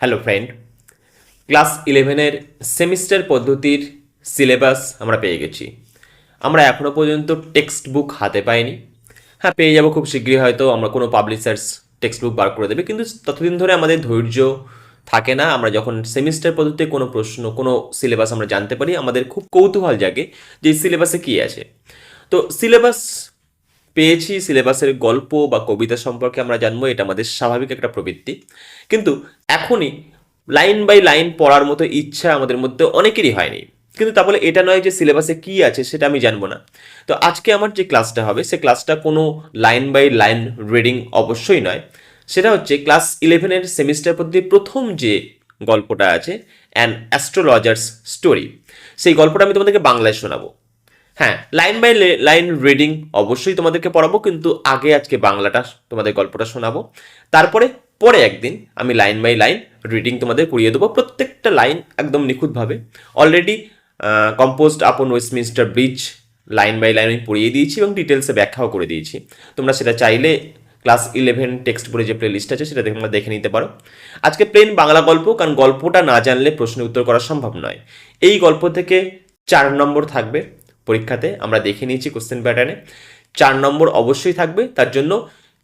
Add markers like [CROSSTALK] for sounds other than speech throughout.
Hello friend class ইলেভেনের semester পদ্ধতির syllabus আমরা পেয়ে গেছি। আমরা এখনও পর্যন্ত টেক্সট বুক হাতে পাইনি। হ্যাঁ পেয়ে যাব খুব শীঘ্রই, হয়তো আমরা কোনো পাবলিশার্স টেক্সট বুক বার করে দেবে, কিন্তু ততদিন ধরে আমাদের ধৈর্য থাকে না। আমরা যখন সেমিস্টার পদ্ধতিতে কোনো প্রশ্ন, কোনো সিলেবাস আমরা জানতে পারি, আমাদের খুব কৌতূহল জাগে যে সিলেবাসে কী আছে। তো সিলেবাস পেয়েছি, সিলেবাসের গল্প বা কবিতা সম্পর্কে আমরা জানব, এটা আমাদের স্বাভাবিক একটা প্রবৃত্তি। কিন্তু এখনই লাইন বাই লাইন পড়ার মতো ইচ্ছা আমাদের মধ্যে অনেকেরই হয়নি। কিন্তু তা বলে এটা নয় যে সিলেবাসে কী আছে সেটা আমি জানব না। তো আজকে আমার যে ক্লাসটা হবে, সে ক্লাসটা কোনো লাইন বাই লাইন রিডিং অবশ্যই নয়। সেটা হচ্ছে ক্লাস ইলেভেনের সেমিস্টার পদ্ধতির প্রথম যে গল্পটা আছে অ্যান অ্যাস্ট্রোলজার্স স্টোরি সেই গল্পটা আমি তোমাদেরকে বাংলায় শোনাবো। হ্যাঁ লাইন বাই লাইন রিডিং অবশ্যই তোমাদেরকে পড়াবো, কিন্তু আগে আজকে বাংলাটা তোমাদের গল্পটা শোনাবো। তারপরে, পরে একদিন আমি লাইন বাই লাইন রিডিং তোমাদের করিয়ে দেবো, প্রত্যেকটা লাইন একদম নিখুঁতভাবে। Already composed upon Westminster bridge line by line আমি পড়িয়ে দিয়েছি এবং ডিটেলসে ব্যাখ্যাও করে দিয়েছি। তোমরা সেটা চাইলে ক্লাস ইলেভেন টেক্সট বলে যে প্লে লিস্ট আছে, সেটা তোমরা দেখে নিতে পারো। আজকে প্লেন বাংলা গল্প, কারণ গল্পটা না জানলে প্রশ্নের উত্তর করা সম্ভব নয়। এই গল্প থেকে চার নম্বর থাকবে। পরীক্ষাতে আমরা দেখে নিয়েছি কোশ্চেন প্যাটার্নে চার নম্বর অবশ্যই থাকবে, তার জন্য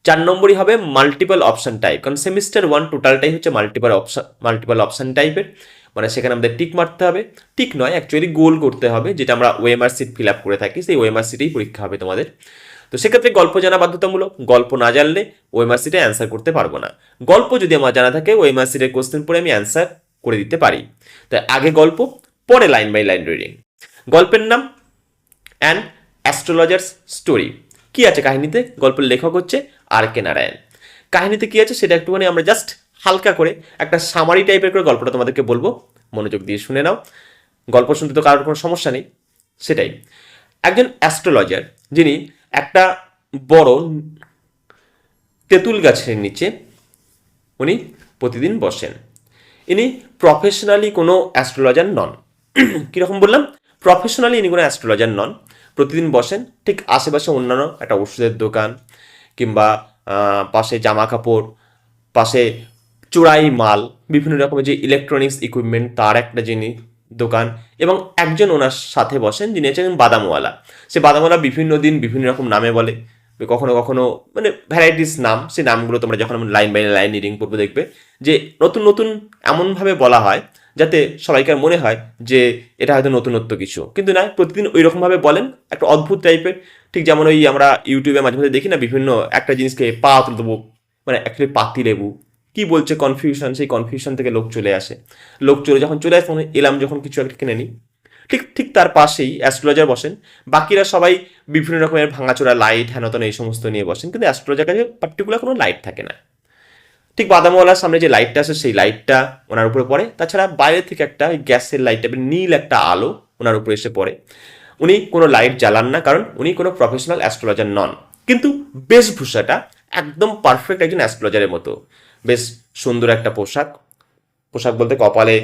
চার নম্বরই হবে মাল্টিপল অপশন টাইপ কারণ সেমিস্টার ওয়ান টোটালটাই হচ্ছে মাল্টিপল অপশন মাল্টিপল অপশন টাইপের মানে সেখানে আমাদের টিক মারতে হবে। টিক নয় অ্যাকচুয়ালি গোল করতে হবে, যেটা আমরা ওএমআর সিট ফিল আপ করে থাকি, সেই ওএমআর সিটেই পরীক্ষা হবে তোমাদের। তো সেক্ষেত্রে গল্প জানা বাধ্যতামূলক, গল্প না জানলে ওএমআর সিটে অ্যান্সার করতে পারব না। গল্প যদি আমার জানা থাকে ওএমআর সিটের কোশ্চেন পড়ে আমি অ্যান্সার করে দিতে পারি। তাই আগে গল্প, পরে লাইন বাই লাইন রিডিং গল্পের নাম অ্যান অ্যাস্ট্রোলজার্স স্টোরি। কি আছে কাহিনীতে? গল্পের লেখক হচ্ছে আর কে নারায়ণ। কাহিনীতে কি আছে সেটা একটুখানি আমরা জাস্ট হালকা করে একটা সামারি টাইপের করে গল্পটা তোমাদেরকে বলব। মনোযোগ দিয়ে শুনে নাও। গল্প শুনতে তো কারোর কোনো সমস্যা নেই। সেটাই। একজন অ্যাস্ট্রোলজার যিনি একটা বড় তেঁতুল গাছের নিচে উনি প্রতিদিন বসেন। ইনি প্রফেশনালি কোনো অ্যাস্ট্রোলজার নন। [CLEARS THROAT] কীরকম বললাম? প্রফেশনালি ইনি কোনো অ্যাস্ট্রোলজার নন। প্রতিদিন বসেন, ঠিক আশেপাশে অন্যান্য একটা ওষুধের দোকান কিংবা পাশে জামা কাপড় পাশে চোরাই মাল, বিভিন্ন রকমের যে ইলেকট্রনিক্স ইকুইপমেন্ট তার একটা জিনিস দোকান এবং একজন ওনার সাথে বসেন, যিনি হচ্ছেন বাদামওয়ালা। সে বাদামওয়ালা বিভিন্ন দিন বিভিন্ন রকম নামে বলে, কখনো কখনো মানে ভ্যারাইটিস নাম, সেই নামগুলো তোমরা যখন লাইন বাই লাইন রিডিং পড়বে দেখবে যে নতুন নতুন এমনভাবে বলা হয় যাতে সবাইকার মনে হয় যে এটা হয়তো নতুনত্ব কিছু। কিন্তু না, প্রতিদিন ওই রকমভাবে বলেন, একটা অদ্ভুত টাইপের ঠিক যেমন ওই আমরা ইউটিউবে মাঝে মাঝে দেখি না, বিভিন্ন একটা জিনিসকে পা তুলে দেবো মানে অ্যাকচুয়ালি পাতি লেবু। কি বলছে কনফিউশন সেই কনফিউশন থেকে লোক চলে আসে। লোক চলে, যখন চলে আসে, তখন এলাম যখন কিছু একটা কিনে নিই। ঠিক ঠিক তার পাশেই অ্যাস্ট্রোলজার বসেন। বাকিরা সবাই বিভিন্ন রকমের ভাঙাচোরা লাইট হ্যানতন এই সমস্ত নিয়ে বসেন। কিন্তু অ্যাস্ট্রোলজার কাছে পার্টিকুলার কোনো লাইট থাকে না। ঠিক বাদামওয়ালার সামনে যে লাইটটা আছে, সেই লাইটটা ওনার উপরে পড়ে। তাছাড়া বাইরে থেকে একটা গ্যাসের লাইট টাইপের নীল একটা আলো ওনার উপরে এসে পড়ে। উনি কোনো লাইট জ্বালান না, কারণ উনি কোনো প্রফেশনাল অ্যাস্ট্রোলজার নন। কিন্তু বেশভূষাটা একদম পারফেক্ট একজন অ্যাস্ট্রোলজারের মতো। বেশ সুন্দর একটা পোশাক। পোশাক বলতে কপালে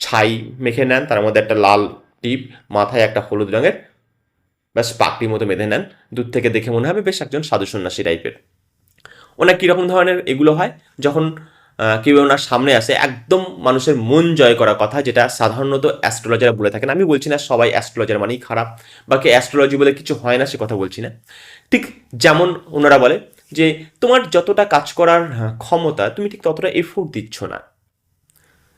ছাই মেখে নেন, তার মধ্যে একটা লাল টিপ, মাথায় একটা হলুদ রঙের, ব্যাস পাকড়ির মতো বেঁধে নেন। দূর থেকে দেখে মনে হবে বেশ একজন সাধু সন্ন্যাসী টাইপের ওনার কীরকম ধরনের এগুলো হয়? যখন কেউ ওনার সামনে আসে, একদম মানুষের মন জয় করা কথা যেটা সাধারণত অ্যাস্ট্রোলজার বলে থাকেন। আমি বলছি না সবাই অ্যাস্ট্রোলজার মানেই খারাপ বা কে অ্যাস্ট্রোলজি বলে কিছু হয় না, সে কথা বলছি না। ঠিক যেমন ওনারা বলে যে, তোমার যতটা কাজ করার ক্ষমতা, তুমি ঠিক ততটা এফোর্ট দিচ্ছ না।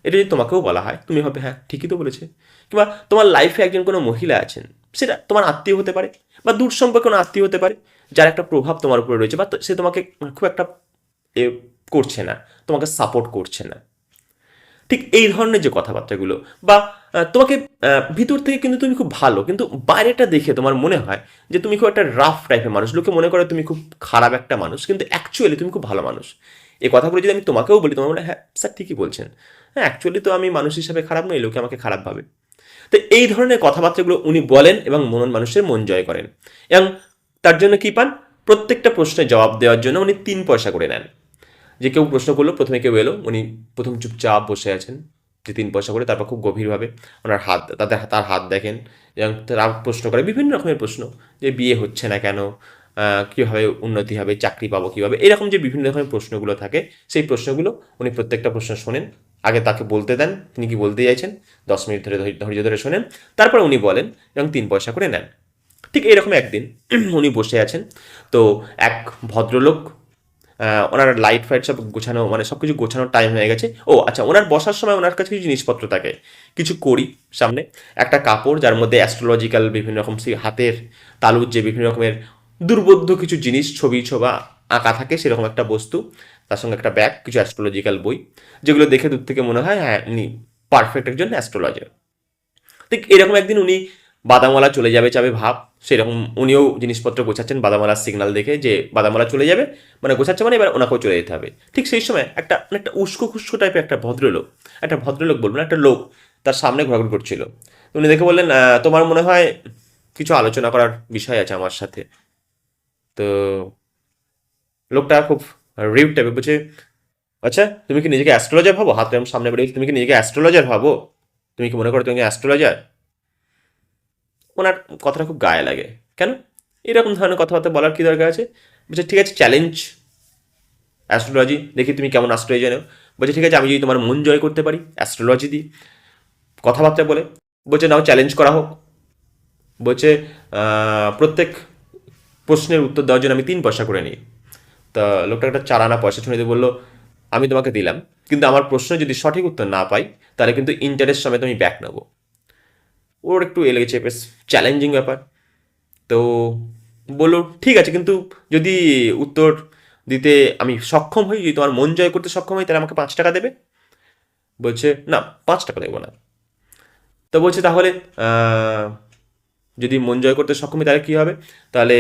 এটা যদি তোমাকেও বলা হয়, তুমি হবে হ্যাঁ ঠিকই তো বলেছে। কিংবা, তোমার লাইফে একজন কোনো মহিলা আছেন, সেটা তোমার আত্মীয় হতে পারে বা দূর সম্পর্কে কোনো আত্মীয় হতে পারে। যার একটা প্রভাব তোমার উপরে রয়েছে বা সে তোমাকে খুব একটা এ করছে না তোমাকে সাপোর্ট করছে না। ঠিক এই ধরনের যে কথাবার্তাগুলো বা তোমাকে ভিতর থেকে কিন্তু তুমি খুব ভালো কিন্তু বাইরেটা দেখে তোমার মনে হয় যে তুমি খুব একটা রাফ টাইপের মানুষ। লোকে মনে করে তুমি খুব খারাপ একটা মানুষ কিন্তু অ্যাকচুয়ালি তুমি খুব ভালো মানুষ। এই কথাগুলো যদি আমি তোমাকেও বলি তোমার মনে হয়, হ্যাঁ স্যার ঠিকই বলছেন। হ্যাঁ অ্যাকচুয়ালি তো আমি মানুষ হিসাবে খারাপ নই লোকে আমাকে খারাপ ভাবে। তো এই ধরনের কথাবার্তাগুলো উনি বলেন এবং মনন মানুষের মন জয় করেন। এবং তার জন্য কি পান? প্রত্যেকটা প্রশ্নের জবাব দেওয়ার জন্য উনি তিন পয়সা করে নেন। যে কেউ প্রশ্ন করল, প্রথমে কেউ এলো, উনি প্রথম চুপচাপ বসে আছেন যে তিন পয়সা করে, তারপর খুব গভীরভাবে ওনার হাত তাদের তার হাত দেখেন এবং তারা প্রশ্ন করে বিভিন্ন রকমের প্রশ্ন, যে বিয়ে হচ্ছে না কেন কীভাবে উন্নতি হবে, চাকরি পাবো কীভাবে, এরকম যে বিভিন্ন রকমের প্রশ্নগুলো থাকে, সেই প্রশ্নগুলো উনি প্রত্যেকটা প্রশ্ন শোনেন। আগে তাকে বলতে দেন, তিনি কি বলতে চাইছেন? দশ মিনিট ধরে ধৈর্য- ধরে শোনেন। তারপর উনি বলেন এবং তিন পয়সা করে নেন। ঠিক এরকম একদিন উনি বসে আছেন। তো এক ভদ্রলোক ওনার লাইট ফাইট সব গোছানো মানে সব কিছু গোছানোর টাইম হয়ে গেছে। ও আচ্ছা ওনার বসার সময় ওনার কাছে কিছু জিনিসপত্র থাকে। কিছু করি সামনে। একটা কাপড়, যার মধ্যে অ্যাস্ট্রোলজিক্যাল বিভিন্ন রকম হাতের তালুর যে বিভিন্ন রকমের দুর্বোধ্য কিছু জিনিস, ছবি, ছোবা আঁকা থাকে, সেরকম একটা বস্তু। তার সঙ্গে একটা ব্যাগ কিছু অ্যাস্ট্রোলজিক্যাল বই, যেগুলো দেখে দূর থেকে মনে হয় হ্যাঁ উনি পারফেক্ট একজন অ্যাস্ট্রোলজার ঠিক এরকম একদিন উনি বাদামওয়ালা চলে যাবে চাবে ভাব, সেরকম উনিও জিনিসপত্র গোছাচ্ছেন বাদামওয়ালার সিগন্যাল দেখে যে বাদামওয়ালা চলে যাবে মানে গোছাচ্ছে মানে এবার ওনাকেও চলে যেতে হবে। ঠিক সেই সময় একটা একটা উস্কো খুস্কো টাইপের একটা ভদ্রলোক একটা ভদ্রলোক বলবেন একটা লোক তার সামনে ঘোরাঘুরি করছিল। উনি দেখে বললেন তোমার মনে হয় কিছু আলোচনা করার বিষয় আছে আমার সাথে? তো লোকটা খুব রিভ টাইপের বলছে আচ্ছা তুমি কি নিজেকে অ্যাস্ট্রোলজার ভাবো? হাত সামনে বেরিয়ে তুমি কি নিজেকে অ্যাস্ট্রোলজার ভাবো? তুমি কি মনে করো তুমি অ্যাস্ট্রোলজার ওনার কথাটা খুব গায়ে লাগে। কেন? এরকম ধরনের কথাবার্তা বলার কি দরকার আছে? বলছে, ঠিক আছে চ্যালেঞ্জ অ্যাস্ট্রোলজি দেখি তুমি কেমন অ্যাস্ট্রোলজি জানো। বলছে, ঠিক আছে, আমি যদি তোমার মন জয় করতে পারি অ্যাস্ট্রোলজি দিয়ে কথাবার্তা বলে, বলছে, নাও চ্যালেঞ্জ করা হোক। বলছে প্রত্যেক প্রশ্নের উত্তর দেওয়ার জন্য আমি তিন পয়সা করে নিই। তা লোকটা একটা চার আনা পয়সা শুনে দিয়ে বলল, আমি তোমাকে দিলাম, কিন্তু আমার প্রশ্ন যদি সঠিক উত্তর না পাই, তাহলে কিন্তু ইন্টারেস্ট সমেত আমি ব্যাক নেব। ওর একটু এ লেগেছে, বেশ চ্যালেঞ্জিং ব্যাপার। তো বলল, ঠিক আছে, কিন্তু যদি উত্তর দিতে আমি সক্ষম হই, যদি তোমার মন জয় করতে সক্ষম হই, তাহলে আমাকে পাঁচ টাকা দেবে। বলছে, না, পাঁচ টাকা দেবো না। তো বলছে, তাহলে যদি মন জয় করতে সক্ষম তাহলে কী হবে? তাহলে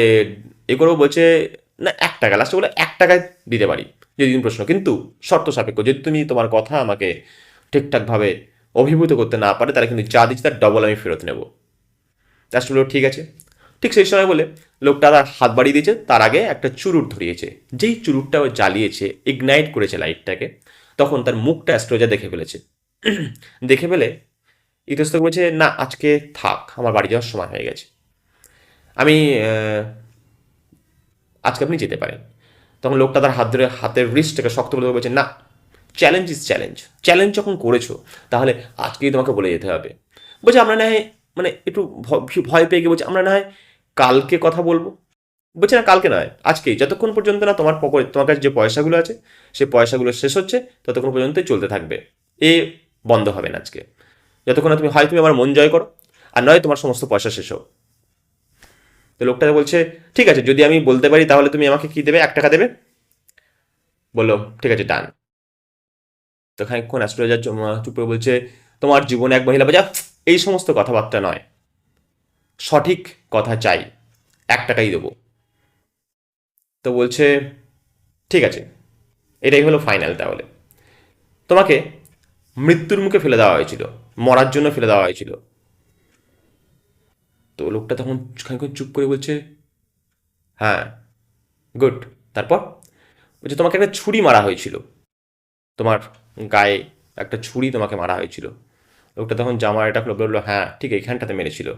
এ করব, বলছে, না, এক টাকা লাস্টে বলে এক টাকায় দিতে পারি। যদি প্রশ্ন, কিন্তু শর্ত সাপেক্ষ, যদি তুমি তোমার কথা আমাকে ঠিকঠাকভাবে অভিভূত করতে না পারে তাহলে কিন্তু যা দিচ্ছি তার ডবল আমি ফেরত নেব। লাস্টে বলল ঠিক আছে। ঠিক সেই সময় বলে, লোকটা তার হাত বাড়িয়ে দিয়েছে, তার আগে একটা চুরুট ধরিয়েছে। যেই চুরুটটা ও জ্বালিয়েছে ইগনাইট করেছে লাইটটাকে তখন তার মুখটা অ্যাস্ট্রোজা দেখে ফেলেছে। [CLEARS THROAT] দেখে ফেলে ইতস্ত বলছে, না, আজকে থাক, আমার বাড়ি যাওয়ার সময় হয়ে গেছে। আমি আজকে আপনি যেতে পারেন। তখন লোকটা তার হাত ধরে, হাতের রিস্টটাকে শক্ত বলে বলছে, না চ্যালেঞ্জ ইজ চ্যালেঞ্জ চ্যালেঞ্জ যখন করেছ, তাহলে আজকেই তোমাকে বলে যেতে হবে। বলছে, আমরা না হয় মানে একটু ভয় পেয়ে গিয়ে বলছে, আমরা না হয় কালকে কথা বলব। বলছে, না, কালকে নয়, আজকেই। যতক্ষণ পর্যন্ত না তোমার পকেট, তোমার কাছে যে পয়সাগুলো আছে সেই পয়সাগুলো শেষ হচ্ছে, ততক্ষণ পর্যন্তই চলতে থাকবে। এ বন্ধ হবে না আজকে। যতক্ষণ না তুমি, হয় তুমি আমার মন জয় করো, আর নয় তোমার সমস্ত পয়সা শেষ হোক। তো লোকটা বলছে, ঠিক আছে, যদি আমি বলতে পারি, তাহলে তুমি আমাকে কি দেবে? এক টাকা দেবে? বলল, ঠিক আছে ডান তো খানিকক্ষণ অ্যাস্ট্রোলজার চুপ করে বলছে, তোমার জীবনে এক মহিলা বাজা, এই সমস্ত কথাবার্তা নয়। সঠিক কথা চাই, এক টাকাই দেবো। তো বলছে, ঠিক আছে, এটাই হলো ফাইনাল তাহলে। তোমাকে মৃত্যুর মুখে ফেলে দেওয়া হয়েছিল, মরার জন্য ফেলে দেওয়া হয়েছিল। তো লোকটা তখন খানিকক্ষণ চুপ করে বলছে হ্যাঁ গুড, তারপর? বলছে, তোমাকে একটা ছুরি মারা হয়েছিল, তোমার গায়ে একটা ছুরি তোমাকে মারা হয়েছিল। লোকটা তখন জামার এটা খুলে বলল হ্যাঁ ঠিক এইখানটাতে মেরেছিল।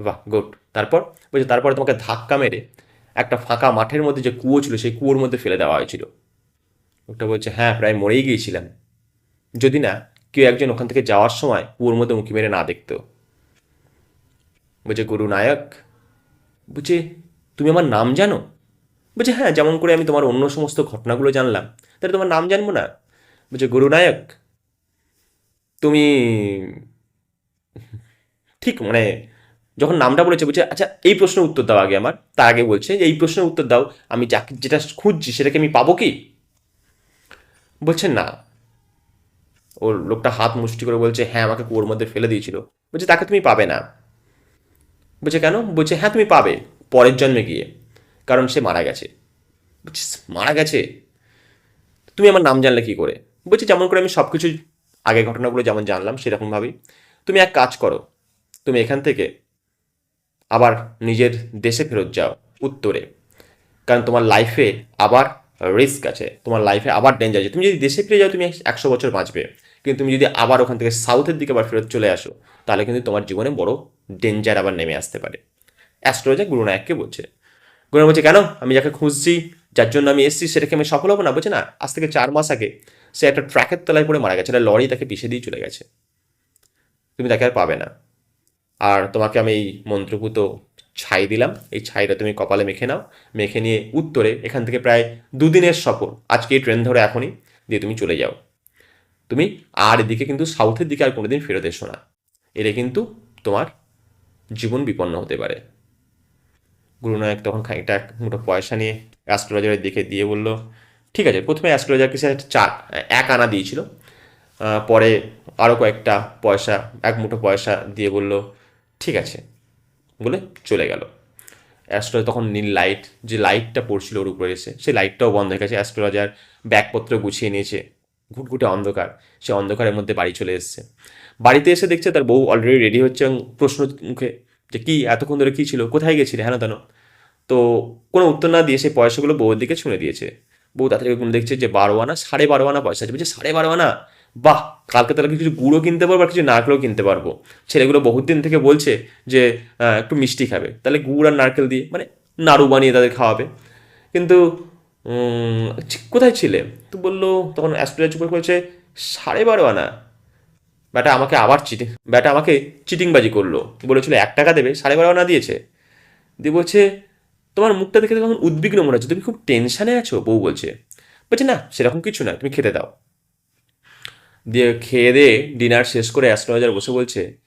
বাহ, গুড। তারপর? বলছে, তারপরে তোমাকে ধাক্কা মেরে একটা ফাঁকা মাঠের মধ্যে যে কুয়ো ছিল, সেই কুয়োর মধ্যে ফেলে দেওয়া হয়েছিল। লোকটা বলছে হ্যাঁ প্রায় মরেই গিয়েছিলাম। যদি না, কেউ একজন ওখান থেকে যাওয়ার সময় কুয়োর মধ্যে উঁকি মেরে না দেখতো। বলছে, গুরু নায়ক, বলছে, তুমি আমার নাম জানো? বলছে হ্যাঁ যেমন করে আমি তোমার অন্য সমস্ত ঘটনাগুলো জানলাম, তাহলে তোমার নাম জানব না? বলছে, গুরু নায়ক, তুমি ঠিক মানে যখন নামটা বলেছে, বলছে আচ্ছা এই প্রশ্নের উত্তর দাও আগে আমার। তার আগে বলছে, এই প্রশ্নের উত্তর দাও, আমি যাকে, যেটা খুঁজছি, সেটাকে আমি পাবো কি? বলছে, না। ওর লোকটা হাত মুষ্টি করে বলছে হ্যাঁ আমাকে কুয়োর মধ্যে ফেলে দিয়েছিল। বলছে, তাকে তুমি পাবে না। বলছে, কেন? বলছে হ্যাঁ তুমি পাবে পরের জন্মে গিয়ে, কারণ সে মারা গেছে। মারা গেছে? তুমি আমার নাম জানলে কি করে? বলছি যেমন করে আমি সব কিছু আগে ঘটনাগুলো যেমন জানলাম, সেরকমভাবেই। তুমি এক কাজ করো, তুমি এখান থেকে আবার নিজের দেশে ফেরত যাও, উত্তরে। কারণ তোমার লাইফে আবার রিস্ক আছে, তোমার লাইফে আবার ডেঞ্জার আছে। তুমি যদি দেশে ফিরে যাও, তুমি একশো বছর বাঁচবে। কিন্তু তুমি যদি আবার ওখান থেকে সাউথের দিকে আবার ফেরত চলে আসো, তাহলে কিন্তু তোমার জীবনে বড় ডেঞ্জার আবার নেমে আসতে পারে। অ্যাস্ট্রোলজার গুরুনায়ককে বলছে। গুরুনা বলছে, কেন? আমি যাকে খুঁজছি, যার জন্য আমি এসেছি, সেটাকে আমি সফল হব না? বলছে, না, আজ থেকে চার মাস আগে সে একটা ট্র্যাকের তলায় পড়ে মারা গেছে, একটা লরি তাকে পিছিয়ে দিয়ে চলে গেছে। তুমি তাকে আর পাবে না। আর তোমাকে আমি এই মন্ত্রপুত ছাই দিলাম। এই ছাইটা তুমি কপালে মেখে নাও। মেখে নিয়ে উত্তরে এখান থেকে প্রায় দুদিনের সফর। আজকে এই ট্রেন ধরে এখনই দিয়ে তুমি চলে যাও। তুমি আর এদিকে কিন্তু সাউথের দিকে আর কোনোদিন ফেরত এসো না। এলে কিন্তু তোমার জীবন বিপন্ন হতে পারে। গুরুনায়ক তখন খানিকটা মুঠো পয়সা নিয়ে অ্যাস্ট্রোলজারের দিকে দিয়ে বলল ঠিক আছে, প্রথমে অ্যাস্ট্রোলজারকে সে একটা চার এক আনা দিয়েছিল পরে আরও কয়েকটা পয়সা, এক মুঠো পয়সা দিয়ে বলল, ঠিক আছে, বলে চলে গেল। অ্যাস্ট্রোলজার তখন নীল লাইট যে লাইটটা পড়ছিল ওর উপরে এসে, সেই লাইটটাও বন্ধ হয়ে গেছে। অ্যাস্ট্রোলজার ব্যাগপত্র গুছিয়ে নিয়েছে, ঘুটঘুটে অন্ধকার, সে অন্ধকারের মধ্যে বাড়ি চলে এসছে। বাড়িতে এসে দেখছে তার বউ অলরেডি রেডি হচ্ছে এবং প্রশ্ন মুখে যে কী, এতক্ষণ ধরে কী ছিল, কোথায় গেছিলে, হেন তেন। তো কোনো উত্তর না দিয়ে সেই পয়সাগুলো বউয়ের দিকে ছুঁড়ে দিয়েছে। বউ তাড়াতাড়ি করে দেখছে যে বারো আনা সাড়ে বারো আনা পয়সা আছে। বলছে, সাড়ে বারো আনা বাহ, কালকে তাহলে কিছু গুঁড়ো কিনতে পারব আর কিছু নারকেলও কিনতে পারব? ছেলেগুলো বহুত দিন থেকে বলছে যে একটু মিষ্টি খাবে। তাহলে গুড় আর নারকেল দিয়ে মানে নাড়ু বানিয়ে তাদের খাওয়াবে। কিন্তু কোথায় ছিলে? তো বলল, তখন অ্যাস্ট্রেলিয়া চুপ করে বলছে, সাড়ে বারো আনা ব্যাটা আমাকে আবার চিটিং, ব্যাটা আমাকে চিটিংবাজি করল। বলেছিল, এক টাকা দেবে, সাড়ে বারো আনা দিয়েছে। দিয়ে বলছে তোমার মুখটা দেখে তখন উদ্বিগ্ন মনে হচ্ছে। তুমি খুব টেনশানে আছো, বউ বলছে। বলছে, না, সেরকম কিছু না, তুমি খেতে দাও। দিয়ে খেয়ে দিয়ে ডিনার শেষ করে অ্যাস্ট্রোলজার বসে বলছে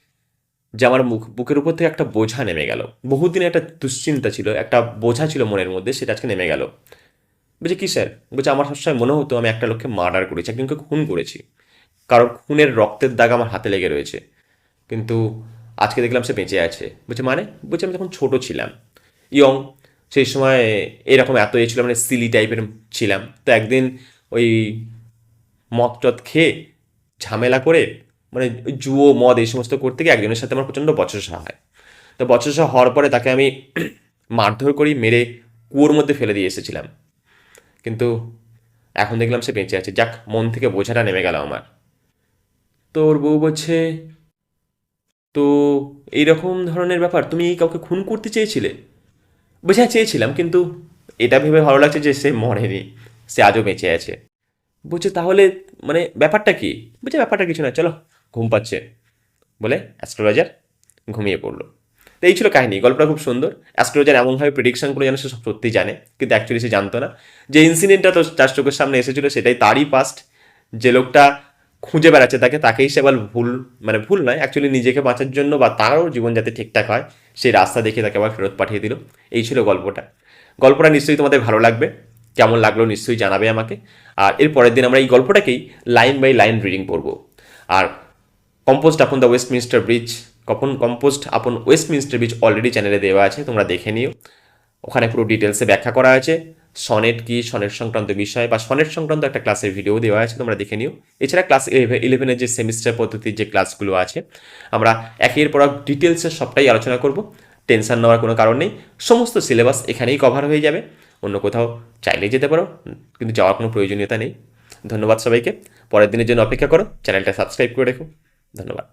যে, আমার মুখ, বুকের উপর থেকে একটা বোঝা নেমে গেল। বহুদিনে একটা দুশ্চিন্তা ছিল, একটা বোঝা ছিল মনের মধ্যে, সেটা আজকে নেমে গেল। বলছে, কী স্যার? বলছে, আমার সবসময় মনে হতো আমি একটা লোককে মার্ডার করেছি একজনকে খুন করেছি। কারণ খুনের রক্তের দাগ আমার হাতে লেগে রয়েছে। কিন্তু আজকে দেখলাম সে বেঁচে আছে। বলছে মানে? বলছে, আমি তখন ছোট ছিলাম। ইয়ং সেই সময় এরকম এত এ ছিল মানে সিলি টাইপের ছিলাম। তো একদিন ওই মদ টদ খেয়ে ঝামেলা করে মানে জুয়ো, মদ এই সমস্ত করতে গিয়ে একজনের সাথে আমার প্রচণ্ড বচসা হয়। তো বচসা হওয়ার পরে তাকে আমি [CLEARS THROAT] মারধর করি, মেরে কুয়োর মধ্যে ফেলে দিয়ে এসেছিলাম। কিন্তু এখন দেখলাম সে বেঁচে আছে। যাক, মন থেকে বোঝাটা নেমে গেল আমার। তো ওর বউ বলছে, তো এইরকম ধরনের ব্যাপার, তুমি কাউকে খুন করতে চেয়েছিলে? হ্যাঁ চেয়েছিলাম, কিন্তু এটা ভেবে ভালো লাগছে যে সে মরেনি, সে আজও বেঁচে আছে। বলছে, তাহলে মানে ব্যাপারটা কি? বলছে, ব্যাপারটা কিছু না, চলো, ঘুম পাচ্ছে। বলে অ্যাস্ট্রোলজার ঘুমিয়ে পড়ল। তো এই ছিল কাহিনী, গল্পটা খুব সুন্দর। অ্যাস্ট্রোলজার এমনভাবে প্রেডিকশন করে যেন সে সত্যি জানে, কিন্তু অ্যাকচুয়ালি সে জানতো না। যে ইনসিডেন্টটা তো তার চোখের সামনে এসেছিল, সেটাই তারই পাস্ট যে লোকটা খুঁজে বেড়াচ্ছে তাকে, তাকেই সে ভুল মানে ভুল নয় অ্যাকচুয়ালি নিজেকে বাঁচার জন্য বা তারও জীবন যাতে ঠিকঠাক হয় সেই রাস্তা দেখে তাকে আবার ফেরত পাঠিয়ে দিল। এই ছিল গল্পটা। গল্পটা নিশ্চয়ই তোমাদের ভালো লাগবে, কেমন লাগল নিশ্চয়ই জানাবে আমাকে। আর এর পরের দিন আমরা এই গল্পটাকেই লাইন বাই লাইন রিডিং পড়ব আর composed upon the Westminster Bridge কখন composed upon Westminster Bridge already চ্যানেলে দেওয়া আছে, তোমরা দেখে নিও। ওখানে পুরো ডিটেলসে ব্যাখ্যা করা আছে। সনেট কি, সনেট সংক্রান্ত বিষয় বা সনেট সংক্রান্ত একটা ক্লাসের ভিডিও দেওয়া আছে, তোমরা দেখে নিও। এছাড়া ক্লাস ইলেভেনের যে সেমিস্টার পদ্ধতির যে ক্লাসগুলো আছে, আমরা একের পর ডিটেলসে সবটাই আলোচনা করব। টেনশন নেওয়ার কোনো কারণ নেই। সমস্ত সিলেবাস এখানেই কভার হয়ে যাবে। অন্য কোথাও চাইলেই যেতে পারো, কিন্তু যাওয়ার কোনো প্রয়োজনীয়তা নেই। ধন্যবাদ সবাইকে। পরের দিনের জন্য অপেক্ষা করো চ্যানেলটা সাবস্ক্রাইব করে রেখো। ধন্যবাদ।